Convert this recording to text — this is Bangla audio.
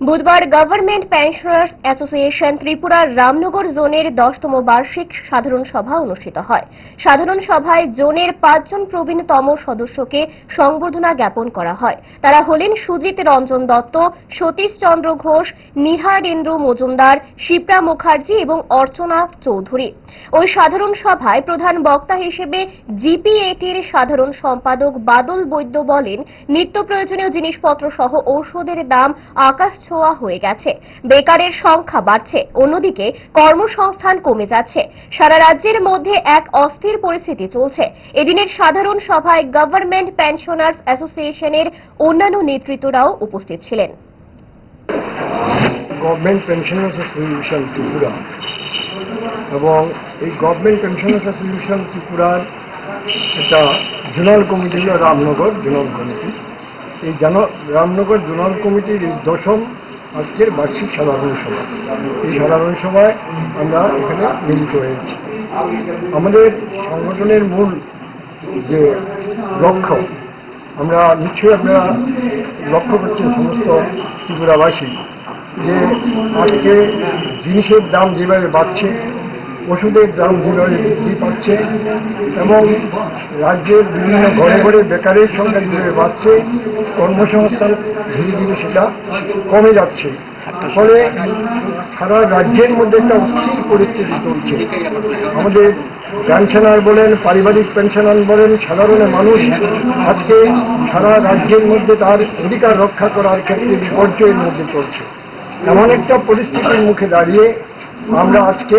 বুধবার গভর্নমেন্ট পেনশনার্স অ্যাসোসিয়েশন ত্রিপুরার রামনগর জোনের দশতম বার্ষিক সাধারণ সভা অনুষ্ঠিত হয়। সাধারণ সভায় জোনের পাঁচজন প্রবীণতম সদস্যকে সংবর্ধনা জ্ঞাপন করা হয়। তারা হলেন সুজিত রঞ্জন দত্ত, সতীশ চন্দ্র ঘোষ নিহারেন্দ্র মজুমদার, শিপ্রা মুখার্জি এবং অর্চনা চৌধুরী। ওই সাধারণ সভায় প্রধান বক্তা হিসেবে জিপিএটির সাধারণ সম্পাদক বাদল বৈদ্য বলেন, নিত্য প্রয়োজনীয় জিনিসপত্র সহ ঔষধের দাম আকাশ ছোঁয়া হয়ে গেছে। বেকারের সংখ্যা বাড়ছে। অন্যদিকে কর্মসংস্থান কমে যাচ্ছে। সারা রাজ্যের মধ্যে এক অস্থির পরিস্থিতি চলছে। এদিনের সাধারণ সভায় গভর্নমেন্ট পেনশনার্স অ্যাসোসিয়েশনের অন্যান্য নেতৃত্বরাও উপস্থিত ছিলেন। গভর্নমেন্ট পেনশনার্স অ্যাসোসিয়েশন ত্রিপুরা এবং এই গভর্নমেন্ট পেনশনার্স অ্যাসোসিয়েশন ত্রিপুরার একটা জোনাল কমিটি হল রামনগর জোনাল কমিটি। এই জান, রামনগর জোনাল কমিটির এই দশম আজকের বার্ষিক সাধারণ সভা। এই সাধারণ সভায় আমরা এখানে মিলিত হয়েছি। আমাদের সংগঠনের মূল যে লক্ষ্য, আমরা নিশ্চয়ই আমরা লক্ষ্য করছি সমস্ত ত্রিপুরাবাসী, যে আজকে জিনিসের দাম যেভাবে বাড়ছে ওষুধের দাম যেভাবে বৃদ্ধি পাচ্ছে এবং রাজ্যের বিভিন্ন ঘরে ঘরে বেকারের সংখ্যা যেভাবে বাড়ছে, কর্মসংস্থান ধীরে ধীরে সেটা কমে যাচ্ছে। ফলে সারা রাজ্যের মধ্যে একটা অস্থির পরিস্থিতি চলছে। আমাদের পেনশনার বলেন, পারিবারিক পেনশনার বলেন, সাধারণ মানুষ আজকে সারা রাজ্যের মধ্যে তার অধিকার রক্ষা করার ক্ষেত্রে বিপর্যয়ের মধ্যে চলছে এমন একটা পরিস্থিতির মুখে দাঁড়িয়ে আমরা আজকে